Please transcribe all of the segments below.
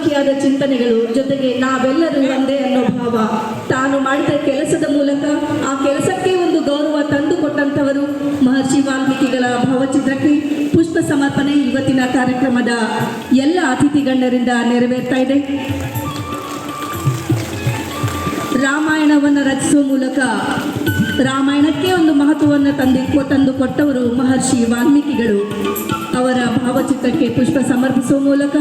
ಮುಖಾಮುಖಿಯಾದ ಚಿಂತನೆಗಳು ಜೊತೆಗೆ ನಾವೆಲ್ಲರೂ ಒಂದೇ ಅನ್ನೋ ಭಾವ. ತಾನು ಮಾಡಿದ ಕೆಲಸದ ಮೂಲಕ ಆ ಕೆಲಸಕ್ಕೆ ಒಂದು ಗೌರವ ತಂದುಕೊಟ್ಟಂಥವರು ಮಹರ್ಷಿ ವಾಲ್ಮೀಕಿಗಳ ಭಾವಚಿತ್ರಕ್ಕೆ ಪುಷ್ಪ ಸಮರ್ಪಣೆ ಇವತ್ತಿನ ಕಾರ್ಯಕ್ರಮದ ಎಲ್ಲ ಅತಿಥಿ ಗಣ್ಯರಿಂದ ನೆರವೇರ್ತಾ ಇದೆ. ರಾಮಾಯಣವನ್ನು ರಚಿಸುವ ಮೂಲಕ ರಾಮಾಯಣಕ್ಕೆ ಒಂದು ಮಹತ್ವವನ್ನು ತಂದು ತಂದು ಕೊಟ್ಟವರು ಮಹರ್ಷಿ ವಾಲ್ಮೀಕಿಗಳು. ಅವರ ಭಾವಚಿತ್ರಕ್ಕೆ ಪುಷ್ಪ ಸಮರ್ಪಿಸುವ ಮೂಲಕ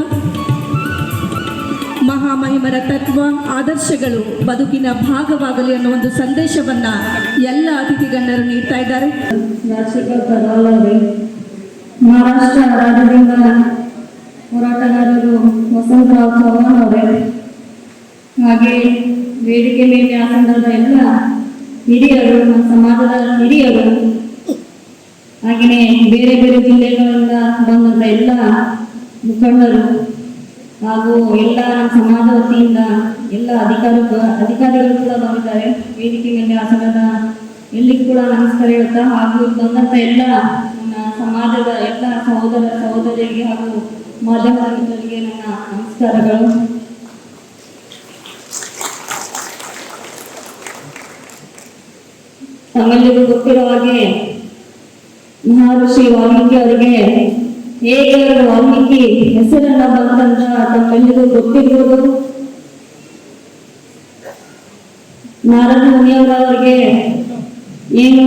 ಮಹಾಮಹಿಮರ ತತ್ವ, ಆದರ್ಶಗಳು ಬದುಕಿನ ಭಾಗವಾಗಲಿ ಅನ್ನೋ ಒಂದು ಸಂದೇಶವನ್ನ ಎಲ್ಲ ಅತಿಥಿ ಗಣ್ಯರು ನೀಡ್ತಾ ಇದ್ದಾರೆ. ಮಹಾರಾಷ್ಟ್ರ ರಾಜ್ಯದಿಂದ ಹೋರಾಟಗಾರರು ವಸಂತರಾವ್ ಚೌಹಾಣ್ ಅವರೇ, ಹಾಗೆ ವೇದಿಕೆ ಮೇಲೆ ಆಸನದ ಎಲ್ಲ ಹಿರಿಯರು, ನಮ್ಮ ಸಮಾಜದ ಹಿರಿಯರು, ಹಾಗೆಯೇ ಬೇರೆ ಬೇರೆ ಜಿಲ್ಲೆಗಳಿಂದ ಬಂದಂತ ಎಲ್ಲ ಮುಖಂಡರು ಹಾಗೂ ಎಲ್ಲ ಸಮಾಜ ವತಿಯಿಂದ ಎಲ್ಲ ಅಧಿಕಾರಿಗಳು ಅಧಿಕಾರಿಗಳು ಕೂಡ ಬಂದಿದ್ದಾರೆ. ವೇದಿಕೆ ಮೇಲೆ ಆಸನದ ಎಲ್ಲಿ ಕೂಡ ನಮಸ್ಕಾರ ಹೇಳ್ತಾ ಹಾಗೂ ಇಲ್ಲಿ ಬಂದಂತ ಎಲ್ಲ ಸಮಾಜದ ಎಲ್ಲ ಸಹೋದರ ಸಹೋದರಿಯರಿಗೆ ಹಾಗೂ ಮಾಧ್ಯಮದ ನನ್ನ ನಮಸ್ಕಾರಗಳು. ತಮ್ಮೆಲ್ಲರಿಗೂ ಗೊತ್ತಿರೋ ಹಾಗೆ ಮಹರ್ಷಿ ವಾಲ್ಮೀಕಿ ಅವರಿಗೆ ಹೇಗೆ ವಾಲ್ಮೀಕಿ ಹೆಸರನ್ನ ಬಂತಂತ ತಮ್ಮೆಲ್ಲರಿಗೂ ಗೊತ್ತಿರ್ಬೋದು? ನಾರದ ಮುನಿಯವರವರಿಗೆ ಏನು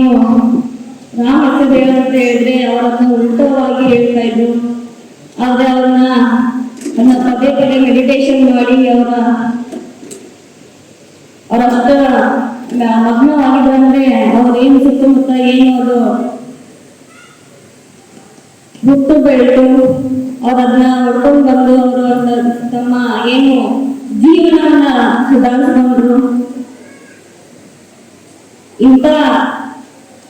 ರಾಮ ಹೇಳಂತ ಹೇಳಿದ್ರೆ ಅವರನ್ನು ಉಲ್ಟವಾಗಿ ಹೇಳ್ತಾ ಇದ್ರು. ಆದ್ರೆ ಅವ್ರನ್ನ ನನ್ನ ಪದೇ ಪದೇ ಮೆಡಿಟೇಷನ್ ಮಾಡಿ ಅವರ ಅವರಷ್ಟ ಮಗ್ನವಾಗಿದ್ರಂದ್ರೆ ಅವ್ರ ಏನು ಸುತ್ತಮುತ್ತ ಏನು ಅದು ಹುಟ್ಟು ಬೆಳೆದು ಅವ್ರು ಅದನ್ನ ಹೊಡ್ಕೊಂಡು ಬಂದು ಅವರು ತಮ್ಮ ಏನು ಜೀವನವನ್ನ ಸುಧಾರಿಸ್ಕೊಂಡ್ರು. ಇಂಥ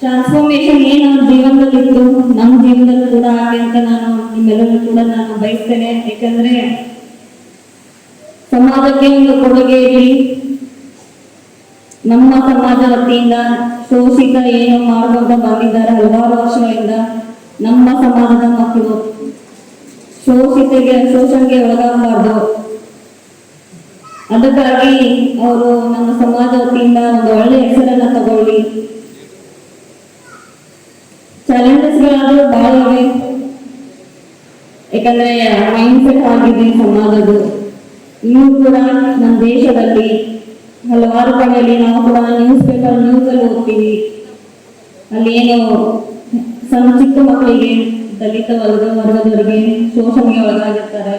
ಟ್ರಾನ್ಸ್ಫಾರ್ಮೇಶನ್ ಏನು ಅವ್ರ ಜೀವನದಲ್ಲಿ ಇತ್ತು ನಮ್ಮ ಜೀವನದಲ್ಲಿ ಕೂಡ ಹಾಗೆ ಅಂತ ನಾನು ನಿಮ್ಮೆಲ್ಲರೂ ಕೂಡ ನಾನು ಬಯಸ್ತೇನೆ. ಯಾಕಂದ್ರೆ ಸಮಾಜಕ್ಕೆ ಒಂದು ಕೊಡುಗೆ ಇರಲಿ. ನಮ್ಮ ಸಮಾಜ ವತಿಯಿಂದ ಶೋಷಿತ ಏನು ಮಾಡುವಂತ ಬಂದಿದ್ದಾರೆ ಹಲವಾರು ವರ್ಷಗಳಿಂದ. ನಮ್ಮ ಸಮಾಜದ ಮಕ್ಕಳು ಶೋಷಿತೆಗೆ ಶೋಷಣೆಗೆ ಒಳಗಾಗಬಾರ್ದು. ಅದಕ್ಕಾಗಿ ಅವರು ನಮ್ಮ ಸಮಾಜ ವತಿಯಿಂದ ಒಂದು ಒಳ್ಳೆ ಹೆಸರನ್ನ ತಗೊಳ್ಳಿ. ಚಾಲೆಂಜಸ್ಗಳಾದ್ರೂ ಬಹಳ ಇವೆ ಯಾಕಂದ್ರೆ ಮೈಂಡ್ ಸೆಟ್ ಆಗಿದೆ ಸಮಾಜದ್ದು. ಇನ್ನೂ ಕೂಡ ನಮ್ಮ ದೇಶದಲ್ಲಿ ಹಲವಾರು ಕಡೆಯಲ್ಲಿ ನಾವು ಕೂಡ ನ್ಯೂಸ್ ಪೇಪರ್ ನ್ಯೂಸ್ ಅಲ್ಲಿ ಓದ್ತೀವಿ. ಅಲ್ಲಿ ಏನು ಸಣ್ಣ ಚಿಕ್ಕ ಮಕ್ಕಳಿಗೆ ದಲಿತ ವರ್ಗ, ವರ್ಗದವರಿಗೆ ಶೋಷಣೆಗೆ ಒಳಗಾಗಿರ್ತಾರೆ.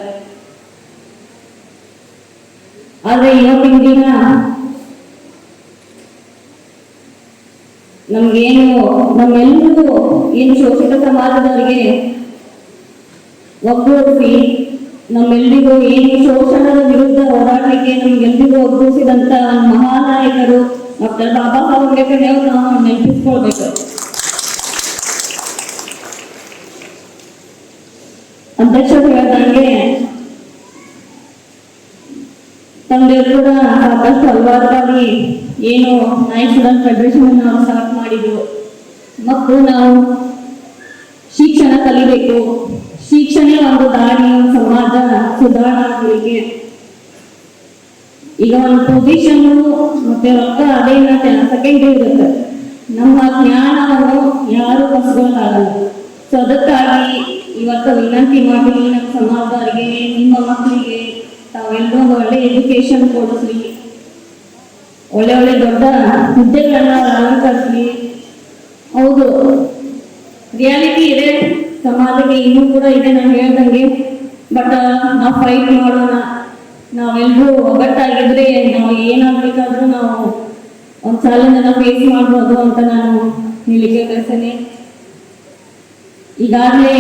ಆದ್ರೆ ಇವತ್ತಿನ ದಿನ ನಮ್ಗೇನು, ನಮ್ಮೆಲ್ಲರಿಗೂ ಏನು ಶೋಷಿತ ಸಮಾಜದವರಿಗೆ ಒಗ್ಗೂಡಿಸಿ, ನಮ್ಮೆಲ್ಲರಿಗೂ ಏನು ಶೋಷಣದ ವಿರುದ್ಧ ಹೋರಾಟಕ್ಕೆ ನಮ್ಗೆಲ್ರಿಗೂ ಒಗ್ಗೂಡಿಸಿದಂತ ಮಹಾನಾಯಕರು ಡಾಕ್ಟರ್ ಬಾಬಾ ಸಾಹೇಬ್ ಅಂಬೇಡ್ಕರ್ ನಾವು ನೆನಪಿಸ್ಕೊಳ್ಬೇಕು. ಅಧ್ಯಕ್ಷರು ಹೇಳ್ದಂಗೆ ತಂದೆ ಕೂಡ ಸಾಕಷ್ಟು ಹಲವಾರು ಏನು ಸ್ಟೂಡೆಂಟ್ ಫೆಡರೇಷನ್ ನಾವು ಸ್ಟಾರ್ಟ್ ಮಾಡಿದ್ರು ಮಕ್ಕಳು ನಾವು ಶಿಕ್ಷಣ ಕಲಿಬೇಕು. ಶಿಕ್ಷಣ ಒಂದು ದಾರಿ, ಸಮಾಜ ಸುಧಾರಣೆ ಈಗ ಒಂದು ಪೊಸಿಷನ್ ಮತ್ತೆ ರೊಕ್ಕ ಅದೇನ ಸೆಕೆಂಡ್ರಿ ಇರುತ್ತೆ. ನಮ್ಮ ಜ್ಞಾನವನ್ನು ಯಾರು ಕಸ್ಕೊಂಡಾಗಲ್ಲ ಸೊ ಅದಕ್ಕಾಗಿ ಇವತ್ತು ವಿನಂತಿ ಮಾಡಿ ನಮ್ಮ ಸಮಾಜದವರಿಗೆ, ನಿಮ್ಮ ಮಕ್ಕಳಿಗೆ ತಾವೆಲ್ಲರೂ ಒಳ್ಳೆ ಎಜುಕೇಶನ್ ಕೊಡಿಸ್ರಿ. ಒಳ್ಳೆ ಒಳ್ಳೆ ದೊಡ್ಡ ಹುದ್ದೆಗಳನ್ನ ಅಲಂಕರಿಸ್ಲಿ ಹೌದು ರಿಯಾಲಿಟಿ ಇದೆ. ಸಮಾಜಕ್ಕೆ ಇನ್ನೂ ಕೂಡ ಇದೆ ನಾನು ಹೇಳ್ದಂಗೆ. ಬಟ್ ನಾವು ಫೈಟ್ ಮಾಡೋಣ. ನಾವೆಲ್ಲರೂ ಒಗ್ಗಟ್ಟಾಗಿದ್ರೆ ನಾವು ಏನಾಗಬೇಕಾದ್ರೂ ನಾವು ಒಂದು ಚಾಲೆಂಜನ್ನು ಫೇಸ್ ಮಾಡ್ಬೋದು ಅಂತ ನಾನು ಹೇಳಿಕೆ ಕಳಿಸ್ತೇನೆ. ಈಗಾಗಲೇ